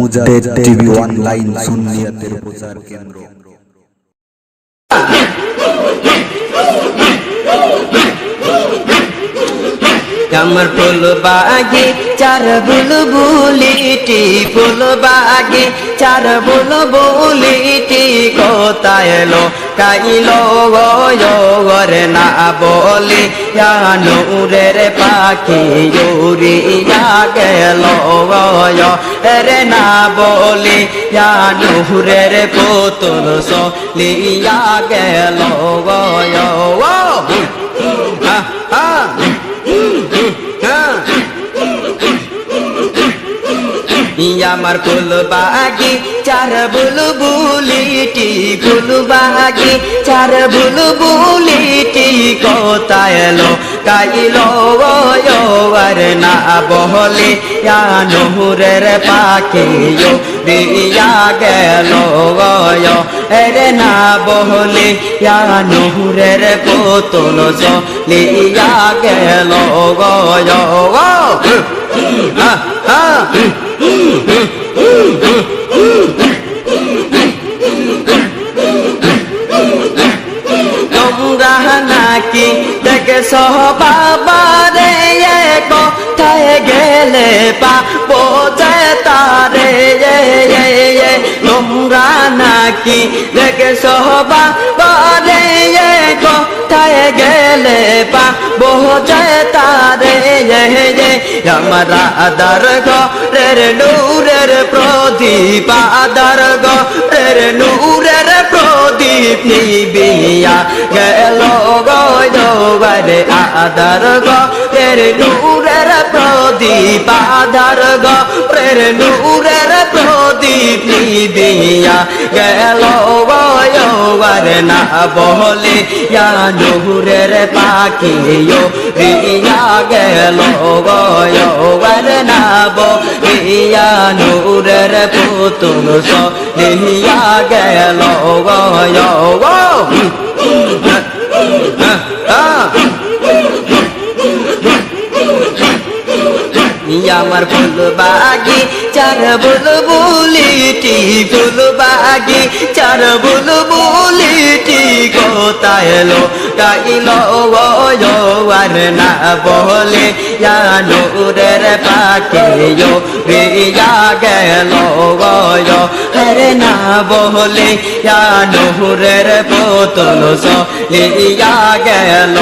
Mujaddid TV online সুন্নিয়াতের প্রচার কেন্দ্র। আমার ফুল বাগে চার বুল বুলিটি ফুল বাগে চার বুল বুলিটি কোথায় কাইলো গরে না বলি নূরের পাখি উড়িয়া গেল রে না বলি নূরের পুতুল সলিয়া গেল হা আমার ফুল বাগি চার বুল বুলিটি ফুল বাগি চার বুল বুলিটি, কোথায় এলো কাইলো আর না বহলে নহরের পাখি দিয়া গেল এরে না বহলে নহরের পুতুল লিয়া গেল গয় তোমরা নাকি দেখে সহ বাবারে কোথায় গেলে পা বোঝে তারে। তোমরা নাকি দেখে সহ বাবারে কোথায় গেলে পা বোঝে তারে। আমার আদার ঘরের নূরের প্রদীপ আদার ঘরের নূরের প্রদীপ নিবিয়া গেল গরে আদার ঘরের নূরের প্রদীপ আদার ঘরের নূরের প্রদীপ নিবিয়া গেল গরে না বহলে ইয়া নূরের পাখিও রিয়া গেল গর না বিয়া নূরের পুতুল সলিয়া গেল আমার ফুল বাগি চার বুল বুলিটি ফুল বাগি চার বুল বুলিটি কোথায় এলো? গাইলো আর না বলে নূরের পাখি রিয়া গেল হরে না বলে নূরের পুতুল লিয়া গেল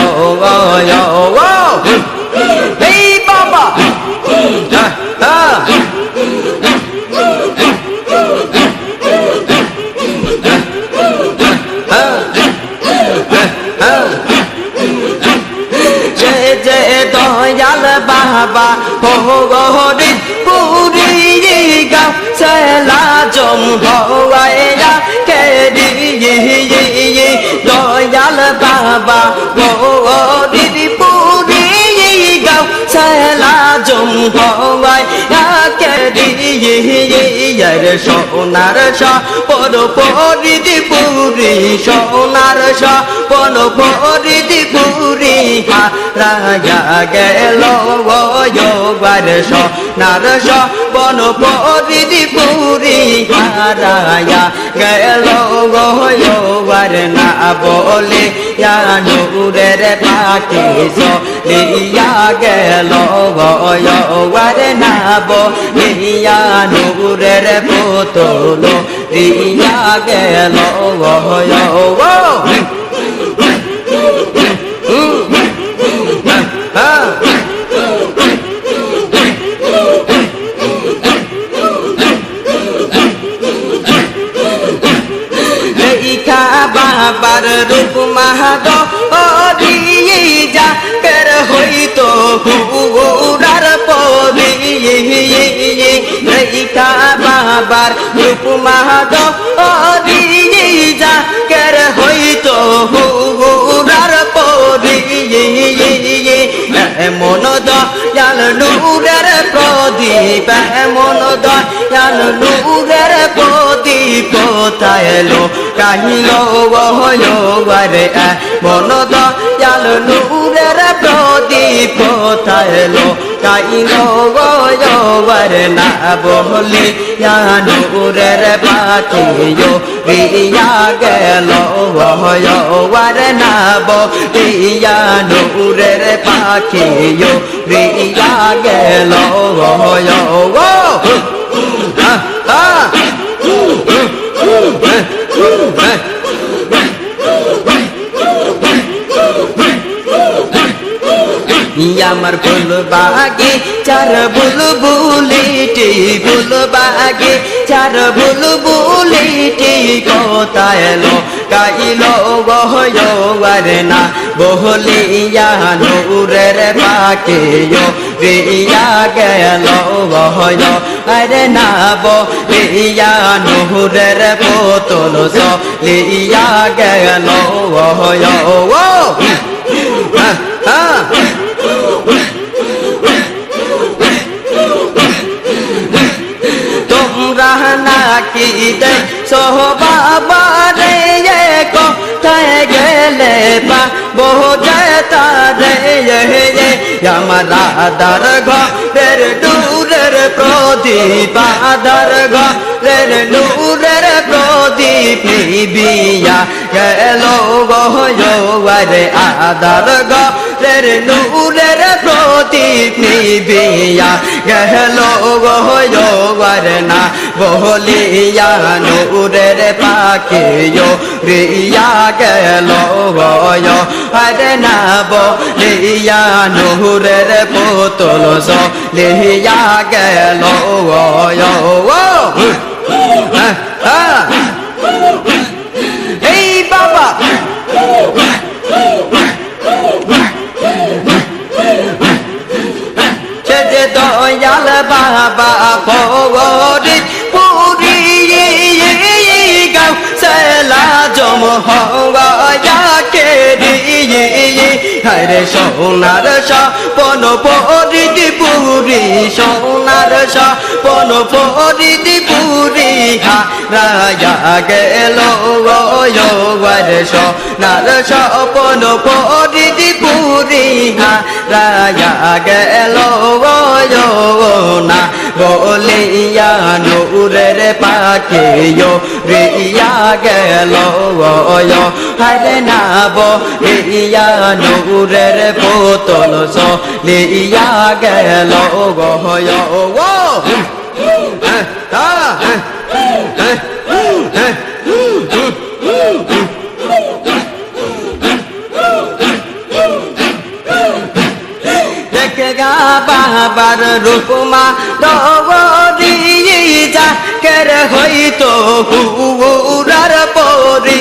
এই দয়াল বাবা হো গরি পুরি গাও সেলা জম হওয়ায়া কে দি দয়াল বাবা হো সোনার সপন পরিদি পুরি, সোনার সপন পরিদি পুরি হারায়া গেল গয়বার সোনার সপন পরিদি পুরি হারায়া গেল গয়বার না বলে নূরের পাখি লিয়া গেল গয়বার না বলে নূরের পুতুল দিয়া গেল বাবার রূপ মাহাদ দিয়ে যা পের হইতো হুরার পদি রেখা বাবার রূপ মাহাদ দিয়ে যা কের হইতো হুরার পদি এমন দয়াল নূরের এমন দয়াল নূরের প্রদীপ এলো? কাহিল হরে মন দয়াল নূরের প্রদীপ কোথায় এলো? কাইল গয়বার না বহলে নূরের পাখিও রিয়া গেল। ওয়ার নাব রিয়া নূরের পাখিও রিয়া গেল আমার ফুল বাগে চার বুল বুলিটি ফুল বাগে চার বুল বুলিটি কোথায় কাইলো গহয়ার না, বহলিয়া নূরের পাকে রিয়া গেল গহয় আরে না বলিয়া নূরের পোতল লিয়া গেল গহয় ও! হ্যাঁ নাকি দে কোথায় গেলে পা বোঝা রে আমার আদার ঘরের দূরের প্রদীপ আদার ঘরের নূরের প্রদীপ নিবিয়া গেল গহরে আদার ঘরের নূরের প্রদীপ নিবিয়া গেল গহরে না বহলিয়া নূরের পাকে রিয়া গেল গয় আরে না বলিয়া নূরের পোতল লিয়া গেল এই বাবা। সে দয়াল বাবা হরে সোনার সপন পরিদি পুরি, সোনার সপন পরিদি পুরি রাজা গেল হরে সোনার সপন পরিদি পুরি রাজা গেল না বলিয়া নূরের পাকে রিয়া গেল হরে না বলিয়া নূরের পোতল লিয়া গেল গহয় বাবার রূপমা হুরার পরি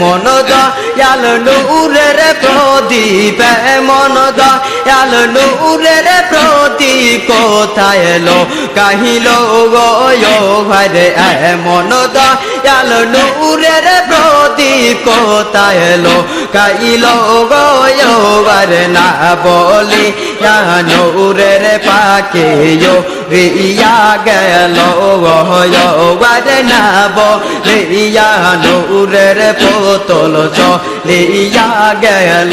মন দয়াল নূরের প্রদীপ মন দয়াল নূরের প্রদীপ। কোথায় এলো কাহিল গয় ঘরে মন দয়াল নূরের প্রদীপ, কোথায় এলো কাইল গয় ঘরে না বলি নূরের পাকে রিয়া গেল গয় না বলিয়া নূরের পোতল লিয়া গেল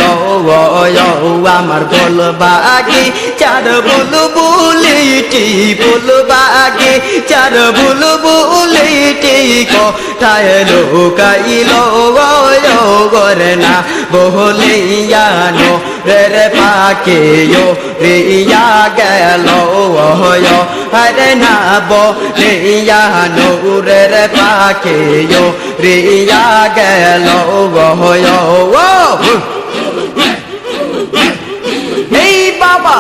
আমার বল বাগি চার বুল বুলিটি বুল বাগি চার বুল বুলিটি কোথায় লোকাইল গরে না বহলিয়ানো রে পাকেও রিয়া গেল ওহয় হরে না বলিয়ানো রে পাকেও রিয়া গেল ওহয় ও! এই বাবা!